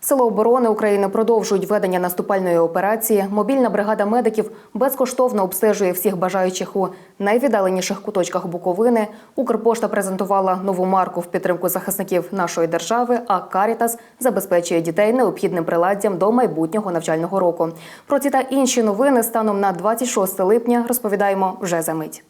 Сили оборони України продовжують ведення наступальної операції. Мобільна бригада медиків безкоштовно обстежує всіх бажаючих у найвіддаленіших куточках Буковини. Укрпошта презентувала нову марку в підтримку захисників нашої держави. А Карітас забезпечує дітей необхідним приладдям до майбутнього навчального року. Про ці та інші новини станом на 26 липня розповідаємо вже за мить.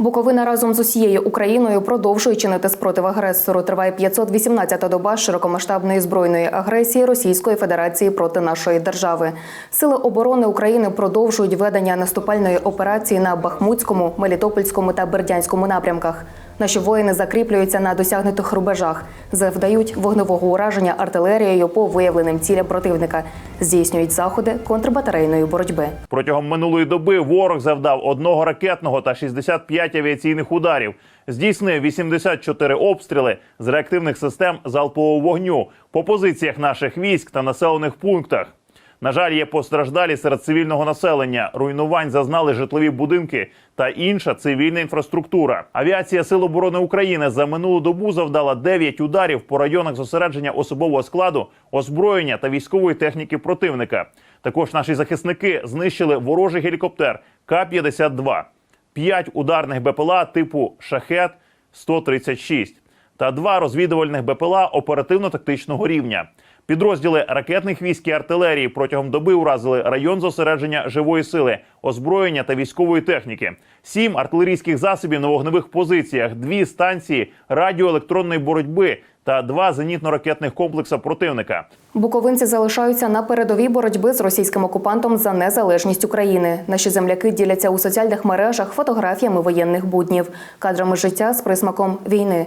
Буковина разом з усією Україною продовжує чинити спротив агресору. Триває 518-та доба широкомасштабної збройної агресії Російської Федерації проти нашої держави. Сили оборони України продовжують ведення наступальної операції на Бахмутському, Мелітопольському та Бердянському напрямках. Наші воїни закріплюються на досягнутих рубежах, завдають вогневого ураження артилерією по виявленим цілям противника, здійснюють заходи контрбатарейної боротьби. Протягом минулої доби ворог завдав одного ракетного та 65 авіаційних ударів. Здійснив 84 обстріли з реактивних систем залпового вогню по позиціях наших військ та населених пунктах. На жаль, є постраждалі серед цивільного населення. Руйнувань зазнали житлові будинки та інша цивільна інфраструктура. Авіація Сил оборони України за минулу добу завдала 9 ударів по районах зосередження особового складу, озброєння та військової техніки противника. Також наші захисники знищили ворожий гелікоптер К-52, 5 ударних БПЛА типу Шахет 136 та два розвідувальних БПЛА оперативно-тактичного рівня. Підрозділи ракетних військ і артилерії протягом доби уразили район зосередження живої сили, озброєння та військової техніки, сім артилерійських засобів на вогневих позиціях, дві станції радіоелектронної боротьби та два зенітно-ракетних комплекси противника. Буковинці залишаються на передовій боротьби з російським окупантом за незалежність України. Наші земляки діляться у соціальних мережах фотографіями воєнних буднів, кадрами життя з присмаком війни.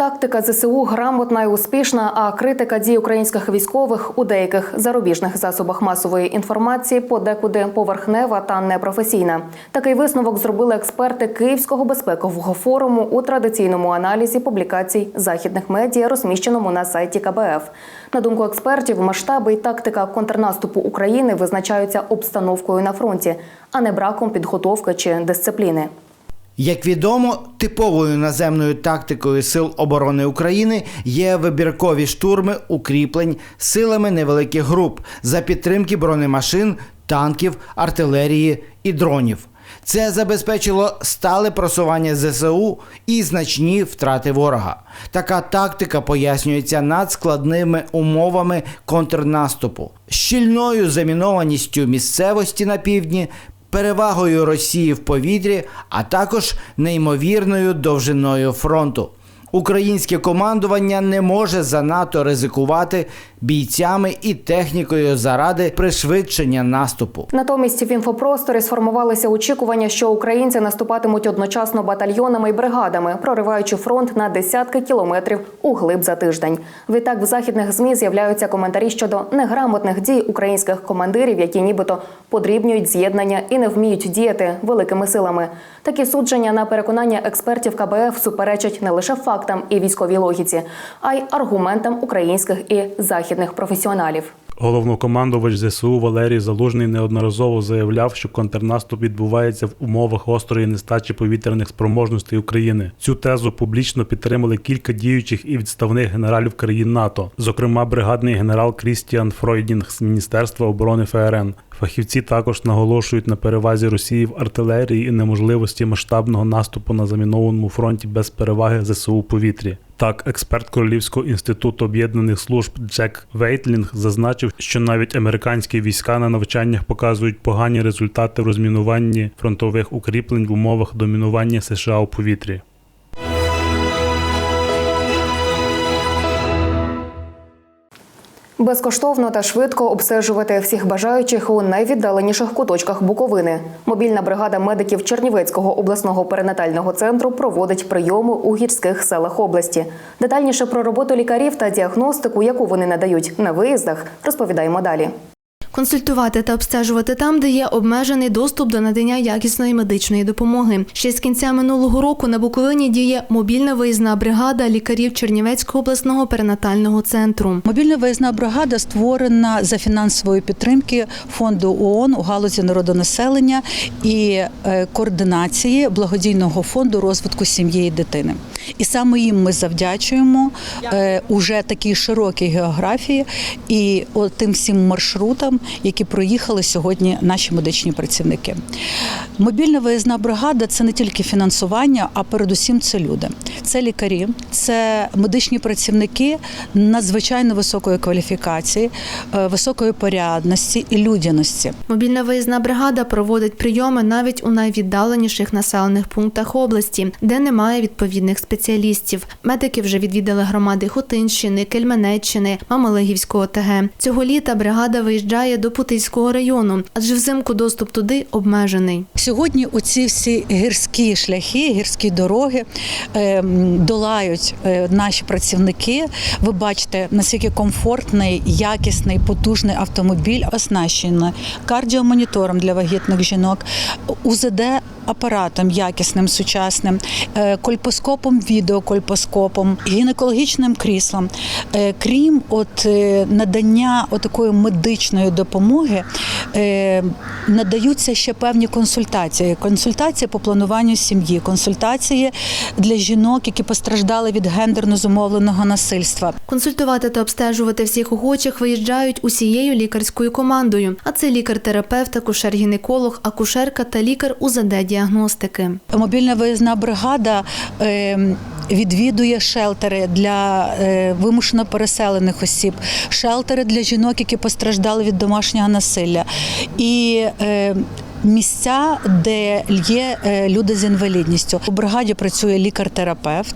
Тактика ЗСУ грамотна і успішна, а критика дій українських військових у деяких зарубіжних засобах масової інформації подекуди поверхнева та непрофесійна. Такий висновок зробили експерти Київського безпекового форуму у традиційному аналізі публікацій західних медіа, розміщеному на сайті КБФ. На думку експертів, масштаби і тактика контрнаступу України визначаються обстановкою на фронті, а не браком підготовки чи дисципліни. Як відомо, типовою наземною тактикою Сил оборони України є вибіркові штурми укріплень силами невеликих груп за підтримки бронемашин, танків, артилерії і дронів. Це забезпечило стале просування ЗСУ і значні втрати ворога. Така тактика пояснюється надскладними умовами контрнаступу, щільною замінованістю місцевості на півдні, перевагою Росії в повітрі, а також неймовірною довжиною фронту. Українське командування не може занадто ризикувати бійцями і технікою заради пришвидшення наступу. Натомість в інфопросторі сформувалися очікування, що українці наступатимуть одночасно батальйонами і бригадами, прориваючи фронт на десятки кілометрів у глиб за тиждень. Відтак в західних змі з'являються коментарі щодо неграмотних дій українських командирів, які нібито подрібнюють з'єднання і не вміють діяти великими силами. Такі судження на переконання експертів КБФ суперечать не лише фактам і військовій логіці, а й аргументам українських і західних професіоналів. Головнокомандувач ЗСУ Валерій Залужний неодноразово заявляв, що контрнаступ відбувається в умовах гострої нестачі повітряних спроможностей України. Цю тезу публічно підтримали кілька діючих і відставних генералів країн НАТО, зокрема бригадний генерал Крістіан Фройдінг з Міністерства оборони ФРН. Фахівці також наголошують на перевазі Росії в артилерії і неможливості масштабного наступу на замінованому фронті без переваги ЗСУ повітрі. Так, експерт Королівського інституту об'єднаних служб Джек Вейтлінг зазначив, що навіть американські війська на навчаннях показують погані результати в розмінуванні фронтових укріплень в умовах домінування США у повітрі. Безкоштовно та швидко обстежувати всіх бажаючих у найвіддаленіших куточках Буковини. Мобільна бригада медиків Чернівецького обласного перинатального центру проводить прийоми у гірських селах області. Детальніше про роботу лікарів та діагностику, яку вони надають на виїздах, розповідаємо далі. Консультувати та обстежувати там, де є обмежений доступ до надання якісної медичної допомоги. Ще з кінця минулого року на Буковині діє мобільна виїзна бригада лікарів Чернівецького обласного перинатального центру. Мобільна виїзна бригада створена за фінансової підтримки фонду ООН у галузі народонаселення і е, координації благодійного фонду розвитку сім'ї і дитини. І саме їм ми завдячуємо е, уже такій широкій географії і тим всім маршрутам, які проїхали сьогодні наші медичні працівники. Мобільна виїзна бригада це не тільки фінансування, а передусім це люди. Це лікарі, це медичні працівники надзвичайно високої кваліфікації, е, високої порядності і людяності. Мобільна виїзна бригада проводить прийоми навіть у найвіддаленіших населених пунктах області, де немає відповідних спеціалістів. Медики вже відвідали громади Хотинщини, Кельменеччини, Мамалигівського ТГ. Цього літа бригада виїжджає до Путильського району, адже взимку доступ туди обмежений. Сьогодні оці всі гірські шляхи, гірські дороги е, долають е, наші працівники. Ви бачите, наскільки комфортний, якісний, потужний автомобіль оснащений кардіомонітором для вагітних жінок, УЗД апаратом якісним, сучасним, е, кольпоскопом, відеокольпоскопом, гінекологічним кріслом. Е, Крім от е, надання такої медичної допомоги, надаються ще певні консультації. Консультації по плануванню сім'ї, консультації для жінок, які постраждали від гендерно зумовленого насильства. Консультувати та обстежувати всіх охочих виїжджають усією лікарською командою. А це лікар-терапевт, акушер-гінеколог, акушерка та лікар УЗД-діагностики. Мобільна виїзна бригада е, відвідує шелтери для е, вимушено переселених осіб, шелтери для жінок, які постраждали від домашнього насилля. І е, Місця, де є е, люди з інвалідністю, у бригаді працює лікар-терапевт,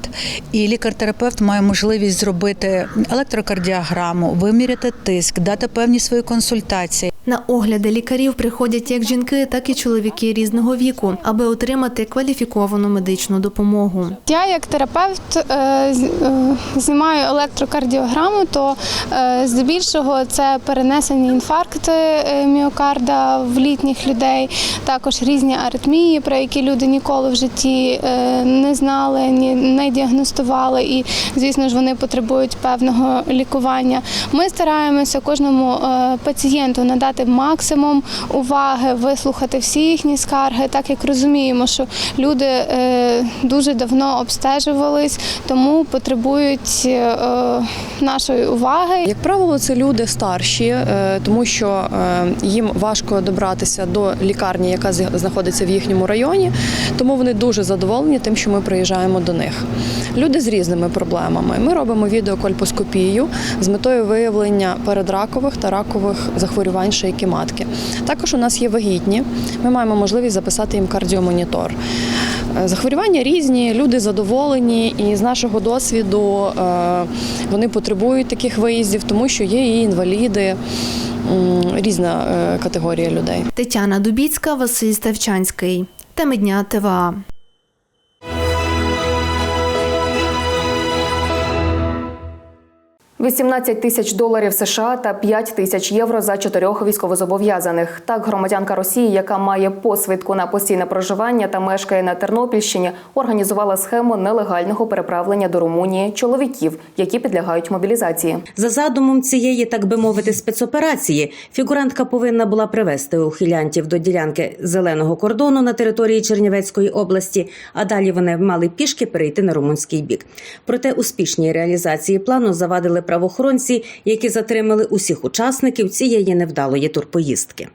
і лікар-терапевт має можливість зробити електрокардіограму, виміряти тиск, дати певні свої консультації. На огляди лікарів приходять як жінки, так і чоловіки різного віку, аби отримати кваліфіковану медичну допомогу. Я як терапевт е, е, знімаю електрокардіограму, то е, здебільшого це перенесені інфаркти міокарда в літніх людей, також різні аритмії, про які люди ніколи в житті не знали, ні не діагностували, і звісно ж вони потребують певного лікування. Ми стараємося кожному пацієнту надати максимум уваги, вислухати всі їхні скарги, так як розуміємо, що люди е, дуже давно обстежувались, тому потребують е, нашої уваги. Як правило, це люди старші, е, тому що їм важко добратися до лікарні, яка знаходиться в їхньому районі, тому вони дуже задоволені тим, що ми приїжджаємо до них. Люди з різними проблемами. Ми робимо відеокольпоскопію з метою виявлення передракових та ракових захворювань шийки матки. Також у нас є вагітні. Ми маємо можливість записати їм кардіомонітор. Е, Захворювання різні, люди задоволені, і з нашого досвіду е, вони потребують таких виїздів, тому що є і інваліди, різна е, категорія людей. Тетяна Дубіцька, Василь Ставчанський. Теми дня ТВА. – 18 тисяч доларів США та 5 тисяч євро за чотирьох військовозобов'язаних. Так, громадянка Росії, яка має посвідку на постійне проживання та мешкає на Тернопільщині, організувала схему нелегального переправлення до Румунії чоловіків, які підлягають мобілізації. За задумом цієї, так би мовити, спецоперації, фігурантка повинна була привезти ухилянтів до ділянки зеленого кордону на території Чернівецької області, а далі вони мали пішки перейти на румунський бік. Проте успішній реалізації плану завадили правоохоронці, які затримали усіх учасників цієї невдалої турпоїздки.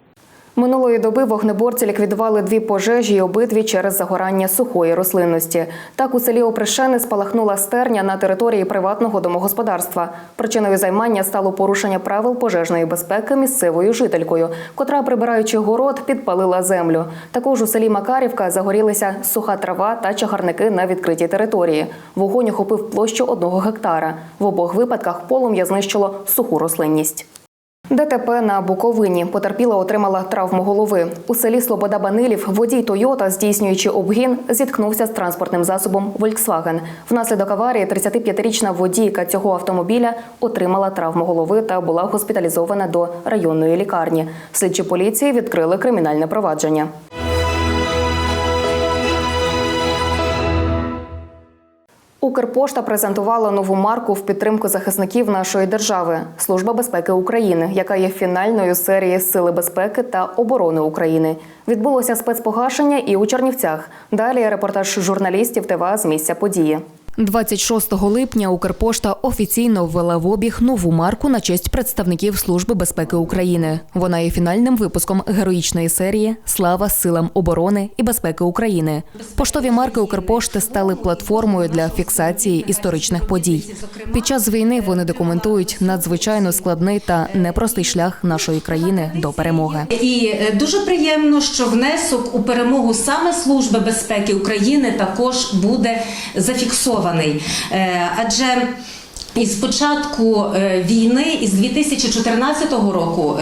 Минулої доби вогнеборці ліквідували дві пожежі, і обидві через загорання сухої рослинності. Так у селі Опришени спалахнула стерня на території приватного домогосподарства. Причиною займання стало порушення правил пожежної безпеки місцевою жителькою, котра, прибираючи город, підпалила землю. Також у селі Макарівка загорілися суха трава та чагарники на відкритій території. Вогонь охопив площу одного гектара. В обох випадках полум'я знищило суху рослинність. ДТП на Буковині. Потерпіла отримала травму голови. У селі Слобода Банилів водій Тойота, здійснюючи обгін, зіткнувся з транспортним засобом Volkswagen. Внаслідок аварії 35-річна водійка цього автомобіля отримала травму голови та була госпіталізована до районної лікарні. Слідчі поліції відкрили кримінальне провадження. Укрпошта презентувала нову марку в підтримку захисників нашої держави Служба безпеки України, яка є фінальною серії Сили безпеки та оборони України. Відбулося спецпогашення і у Чернівцях. Далі репортаж журналістів ТВА з місця події. 26 липня Укрпошта офіційно ввела в обіг нову марку на честь представників Служби безпеки України. Вона є фінальним випуском героїчної серії Слава силам оборони і безпеки України. Поштові марки Укрпошти стали платформою для фіксації історичних подій. Під час війни вони документують надзвичайно складний та непростий шлях нашої країни до перемоги. І е, дуже приємно, що внесок у перемогу саме Служби безпеки України також буде зафіксований. Е, Адже із початку е, війни, із 2014 року.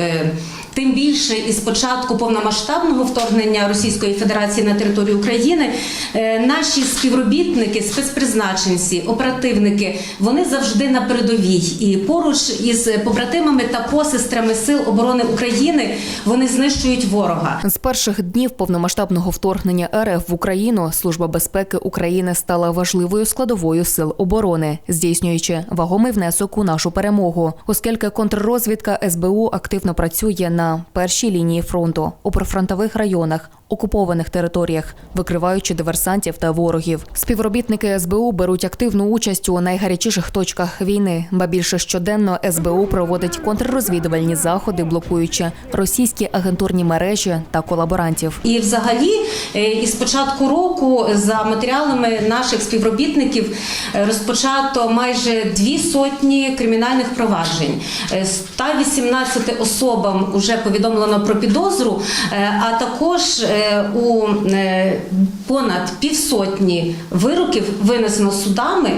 Тим більше із початку повномасштабного вторгнення Російської Федерації на територію України е, наші співробітники, спецпризначенці, оперативники, вони завжди на передовій. І поруч із побратимами та посестрами Сил оборони України вони знищують ворога. З перших днів повномасштабного вторгнення РФ в Україну Служба безпеки України стала важливою складовою сил оборони, здійснюючи вагомий внесок у нашу перемогу, оскільки контррозвідка СБУ активно працює на першій лінії фронту. У прифронтових районах, окупованих територіях, викриваючи диверсантів та ворогів. Співробітники СБУ беруть активну участь у найгарячіших точках війни, ба більше щоденно СБУ проводить контррозвідувальні заходи, блокуючи російські агентурні мережі та колаборантів. І, взагалі, е, із початку року, за матеріалами наших співробітників, е, розпочато майже дві сотні кримінальних проваджень. Е, 118 особам вже повідомлено про підозру, е, а також е, у е, понад півсотні вироків винесено судами,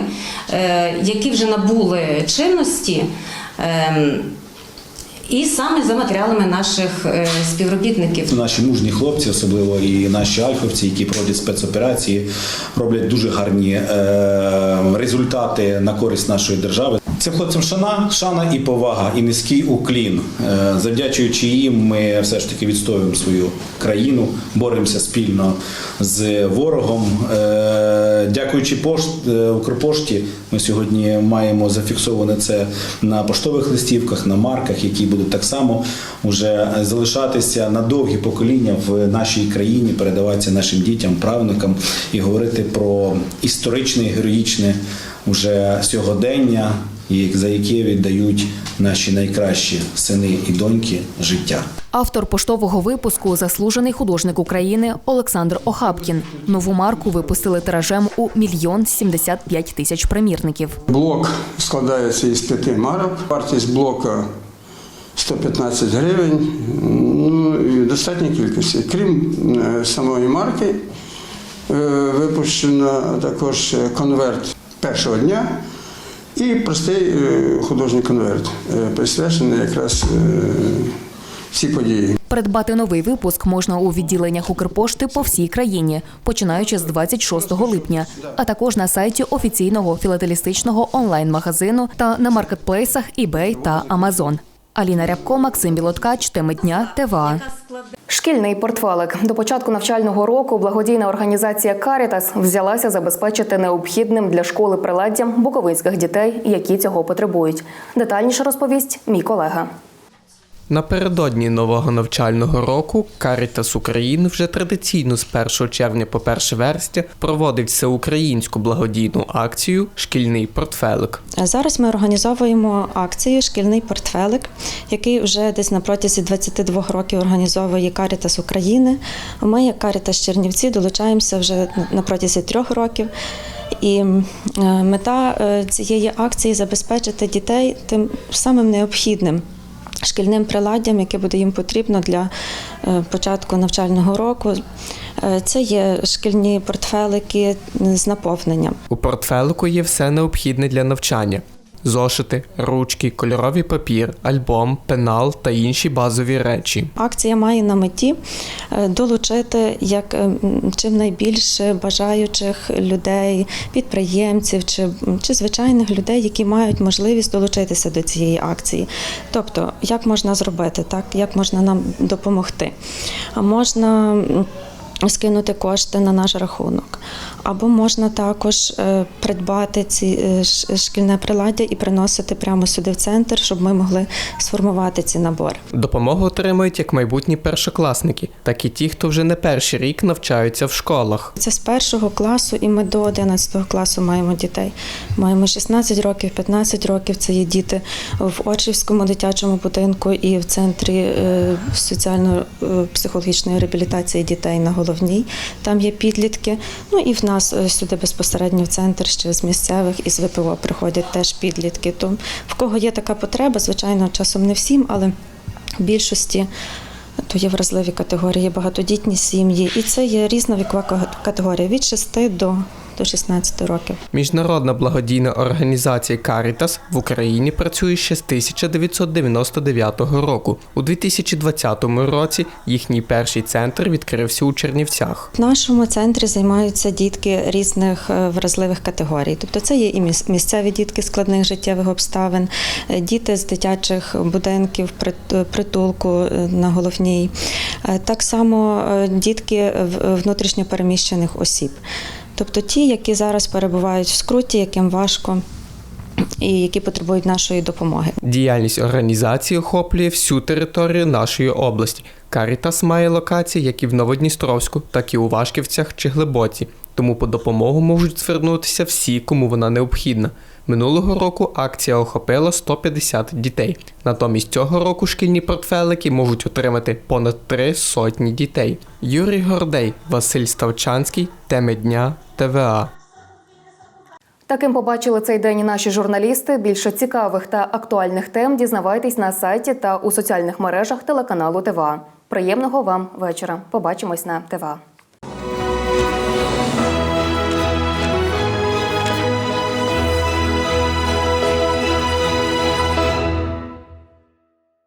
е, які вже набули чинності. Ем, І саме за матеріалами наших е, співробітників. Наші мужні хлопці, особливо і наші альфовці, які проводять спецоперації, роблять дуже гарні е, результати на користь нашої держави. Цим хлопцям шана, шана і повага, і низький уклін. Е, завдячуючи їм, ми все ж таки відстоюємо свою країну, боремося спільно з ворогом. Е, дякуючи пошт, е, Укрпошті, ми сьогодні маємо зафіксоване це на поштових листівках, на марках, які будуть так само вже залишатися на довгі покоління в нашій країні, передаватися нашим дітям, правнукам і говорити про історичне, героїчне уже сьогодення, і за яке віддають наші найкращі сини і доньки життя. Автор поштового випуску заслужений художник України Олександр Охапкін. Нову марку випустили тиражем у мільйон сімдесят п'ять тисяч примірників. Блок складається із п'яти марок. Вартість блока 115 гривень. Ну, і достатньої кількості. Крім е, самої марки, е, випущено також конверт першого дня і простий е, художній конверт, е, присвячений якраз е, цій події. Придбати новий випуск можна у відділеннях Укрпошти по всій країні, починаючи з 26 липня, а також на сайті офіційного філателістичного онлайн-магазину та на маркетплейсах eBay та Amazon. Аліна Рябко, Максим Білоткач, теми дня ТВА. Шкільний портфелик до початку навчального року благодійна організація Карітас взялася забезпечити необхідним для школи приладдям буковинських дітей, які цього потребують. Детальніше розповість мій колега. Напередодні нового навчального року Карітас України вже традиційно з 1 червня по 1 вересня проводить всеукраїнську благодійну акцію Шкільний портфелик. Зараз ми організовуємо акцію Шкільний портфелик, який вже десь на протязі 22 років організовує Карітас України. Ми, як Карітас Чернівці, долучаємося вже на протязі трьох років. І е, мета е, цієї акції забезпечити дітей тим самим необхідним. Шкільним приладдям, яке буде їм потрібно для е, початку навчального року, Е, це є шкільні портфелики з наповненням. У портфелику є все необхідне для навчання. Зошити, ручки, кольоровий папір, альбом, пенал та інші базові речі. Акція має на меті е, долучити як е, чим найбільше бажаючих людей, підприємців чи, чи звичайних людей, які мають можливість долучитися до цієї акції. Тобто, як можна зробити, так як можна нам допомогти? А можна. Скинути кошти на наш рахунок, або можна також е, придбати ці е, шкільне приладдя і приносити прямо сюди в центр, щоб ми могли сформувати ці набори. Допомогу отримують як майбутні першокласники, так і ті, хто вже не перший рік навчаються в школах. Це з першого класу, і ми до 11 класу маємо дітей. Маємо 16 років, 15 років. Це є діти в Очівському дитячому будинку і в центрі е, соціально-психологічної реабілітації дітей на головній. Там є підлітки. Ну і в нас е, сюди безпосередньо в центр ще з місцевих і з ВПО приходять теж підлітки. То в кого є така потреба, звичайно, часом не всім, але в більшості. То є вразливі категорії, багатодітні сім'ї, і це є різна вікова категорія від 6 до, до 16 років. Міжнародна благодійна організація Caritas в Україні працює ще з 1999 року. У 2020 році їхній перший центр відкрився у Чернівцях. В нашому центрі займаються дітки різних е, вразливих категорій. Тобто це є і місцеві дітки складних життєвих обставин, е, діти з дитячих будинків, притулку е, на головній. Так само дітки внутрішньопереміщених осіб. Тобто ті, які зараз перебувають в скруті, яким важко і які потребують нашої допомоги. Діяльність організації охоплює всю територію нашої області. Caritas має локації як і в Новодністровську, так і у Вашківцях чи Глибоці. Тому по допомогу можуть звернутися всі, кому вона необхідна. Минулого року акція охопила 150 дітей. Натомість цього року шкільні портфелики можуть отримати понад три сотні дітей. Юрій Гордей, Василь Ставчанський, теми дня ТВА. Таким побачили цей день наші журналісти. Більше цікавих та актуальних тем дізнавайтесь на сайті та у соціальних мережах телеканалу ТВА. Приємного вам вечора. Побачимось на ТВА.